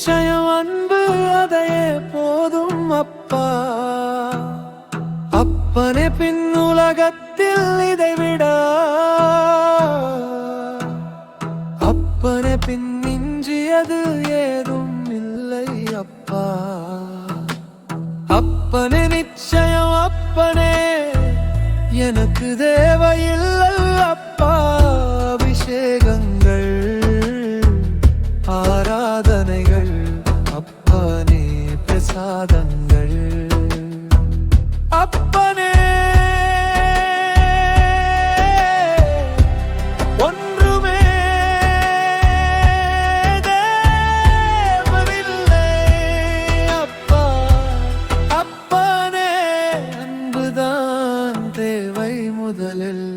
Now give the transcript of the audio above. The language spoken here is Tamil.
நிச்சயம் அன்பு அதையே போதும் அப்பா. அப்பனே பின் உலகத்தில் இதை விட. அப்பனே பின் மிஞ்சியது ஏதும் இல்லை அப்பா. அப்பனே நிச்சயம் அப்பனே எனக்கு தேவையில்லை. பிரசாதங்கள் அப்பனே ஒன்றுமே தேவனில்லை அப்பா அப்பனே அன்புதான் தேவை முதலில்.